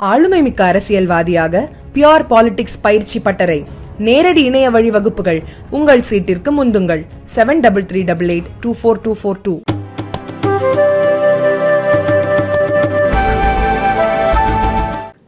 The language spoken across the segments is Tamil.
ஆளுமை மிக்க அரசியல்வாதியாக பியோர் பாலிடிக்ஸ் பயிற்சி பட்டறை. நேரடி இணைய வழி வகுப்புகள். உங்கள் சீட்டிற்கு முந்துங்கள். Seven double three double eight two four two four two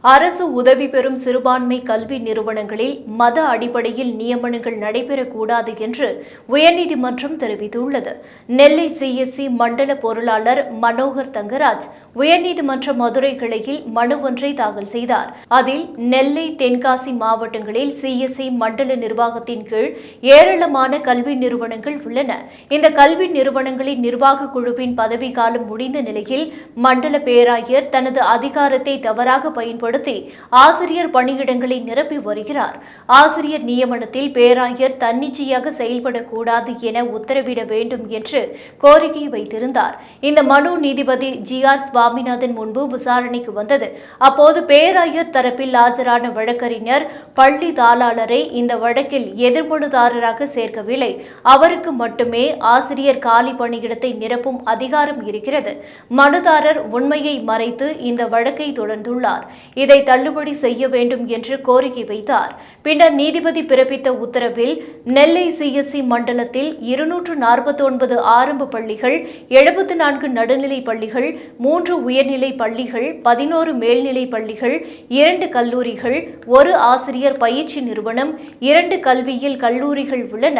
அரசு உதவி பெறும் சிறுபான்மை கல்வி நிறுவனங்களில் மத அடிப்படையில் நியமனங்கள் நடைபெறக்கூடாது என்று உயர்நீதிமன்றம் தெரிவித்துள்ளது. நெல்லை சிஎஸ்சி மண்டல பொருளாளர் மனோகர் தங்கராஜ் உயர்நீதிமன்ற மதுரை கிளையில் மனு ஒன்றை தாக்கல் செய்தார். அதில் நெல்லை தென்காசி மாவட்டங்களில் சிஎஸ்ஐ மண்டல நிர்வாகத்தின் கீழ் ஏராளமான கல்வி நிறுவனங்கள் உள்ளன. இந்த கல்வி நிறுவனங்களின் நிர்வாக குழுவின் பதவிக்காலம் முடிந்த நிலையில் மண்டல பேராயர் தனது அதிகாரத்தை தவறாக பயன்படுத்தி ஆசிரியர் பணியிடங்களை நிரப்பி வருகிறார். ஆசிரியர் நியமனத்தில் பேராயர் தன்னிச்சையாக செயல்படக்கூடாது என உத்தரவிட வேண்டும் என்று கோரிக்கை வைத்திருந்தார். இந்த மனு நீதிபதி ஜி ஆர் சுவாமிநாதன் முன்பு விசாரணைக்கு வந்தது. அப்போது பேராயர் தரப்பில் ஆஜரான வழக்கறிஞர் பள்ளி தாளாளரை இந்த வழக்கில் எதிர்மனுதாரராக சேர்க்கவில்லை. அவருக்கு மட்டுமே ஆசிரியர் காலி பணியிடத்தை நிரப்பும் அதிகாரம் இருக்கிறது. மனுதாரர் உண்மையை மறைத்து இந்த வழக்கை தொடர்ந்துள்ளார். இதை தள்ளுபடி செய்ய வேண்டும் என்று கோரிக்கை வைத்தார். பின்னர் நீதிபதி பிறப்பித்த உத்தரவில் நெல்லை சிஎஸ்சி மண்டலத்தில் இருநூற்று நாற்பத்தி ஒன்பது ஆரம்ப பள்ளிகள் எழுபத்தி நான்கு நடுநிலை பள்ளிகள் மூன்று உயர்நிலை பள்ளிகள் பதினோரு மேல்நிலை பள்ளிகள் இரண்டு கல்லூரிகள் ஒரு ஆசிரியர் பயிற்சி நிறுவனம் இரண்டு கல்வியில் கல்லூரிகள் உள்ளன.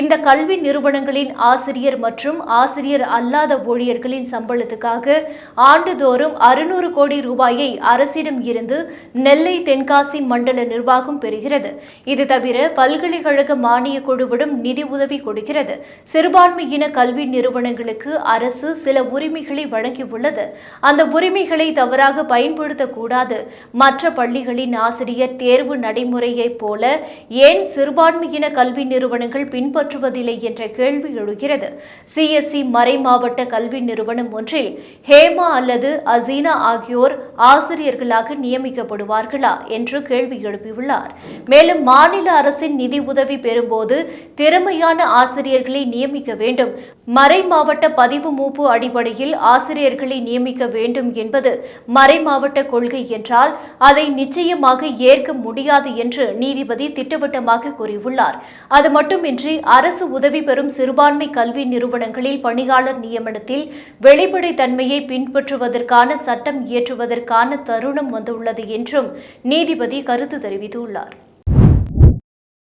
இந்த கல்வி நிறுவனங்களின் ஆசிரியர் மற்றும் ஆசிரியர் அல்லாத ஊழியர்களின் சம்பளத்துக்காக ஆண்டுதோறும் அறுநூறு கோடி ரூபாயை அரசிடம் இருந்து நெல்லை தென்காசி மண்டல நிர்வாகம் பெறுகிறது. இது தவிர பல்கலைக்கழக மானிய குழுவிடம் நிதி உதவி கொடுக்கிறது. சிறுபான்மையின கல்வி நிறுவனங்களுக்கு அரசு சில உரிமைகளை வழங்கியுள்ளது. அந்த உரிமைகளை தவறாக பயன்படுத்தக்கூடாது. மற்ற பள்ளிகளின் ஆசிரியர் தேர்வு நடைமுறையைப் போல ஏன் சிறுபான்மையின கல்வி நிறுவனங்கள் பின்பற்றுவதில்லை என்ற கேள்வி எழுகிறது. சிஎஸ்சி மறை மாவட்ட கல்வி நிறுவனம் ஒன்றில் ஹேமா அல்லது அசீனா ஆகியோர் ஆசிரியர்களாக நியமிக்கப்படுவார்களா என்று கேள்வி எழுப்பியுள்ளார். மேலும் மாநில அரசின் நிதி உதவி பெறும்போது திறமையான ஆசிரியர்களை நியமிக்க வேண்டும். மறை மாவட்ட பதிவு மூப்பு அடிப்படையில் ஆசிரியர்களை நியமிக்க வேண்டும் என்பது மறை மாவட்ட கொள்கை என்றால் அதை நிச்சயமாக ஏற்க முடியாது என்று நீதிபதி திட்டவட்டமாக கூறியுள்ளார். அது மட்டுமின்றி அரசு உதவி பெறும் சிறுபான்மை கல்வி நிறுவனங்களில் பணியாளர் நியமனத்தில் வெளிப்படைத்தன்மையை பின்பற்றுவதற்கான சட்டம் இயற்றுவதற்கு இயற்றுவதற்கான தருணம் வந்துள்ளது என்றும் நீதிபதி கருத்து தெரிவித்துள்ளார்.